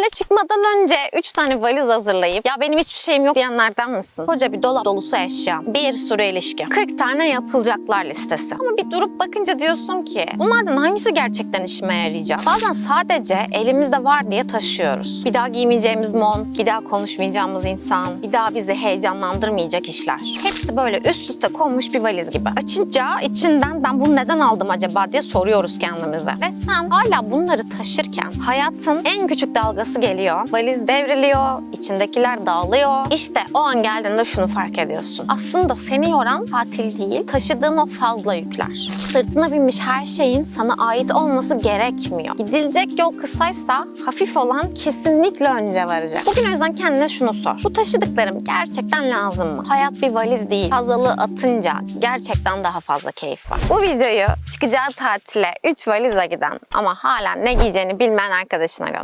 tatile çıkmadan önce 3 tane valiz hazırlayıp ya benim hiçbir şeyim yok diyenlerden misin? Koca bir dolap dolusu eşya, bir sürü ilişki, 40 tane yapılacaklar listesi. Ama bir durup bakınca diyorsun ki bunlardan hangisi gerçekten işime yarayacak? Bazen sadece elimizde var diye taşıyoruz. Bir daha giymeyeceğimiz mont, bir daha konuşmayacağımız insan, bir daha bizi heyecanlandırmayacak işler. Hepsi böyle üst üste konmuş bir valiz gibi. Açınca içinden ben bunu neden aldım acaba diye soruyoruz kendimize. Ve sen hala bunları taşırken hayatın en küçük dalgası geliyor. Valiz devriliyor, içindekiler dağılıyor. İşte o an geldiğinde şunu fark ediyorsun. Aslında seni yoran tatil değil, taşıdığın o fazla yükler. Sırtına binmiş her şeyin sana ait olması gerekmiyor. Gidilecek yol kısaysa hafif olan kesinlikle önce varacak. Bugün o yüzden kendine şunu sor. Bu taşıdıklarım gerçekten lazım mı? Hayat bir valiz değil. Fazlalığı atınca gerçekten daha fazla keyif var. Bu videoyu çıkacağı tatile 3 valizle giden ama hala ne giyeceğini bilmeyen arkadaşına gönder.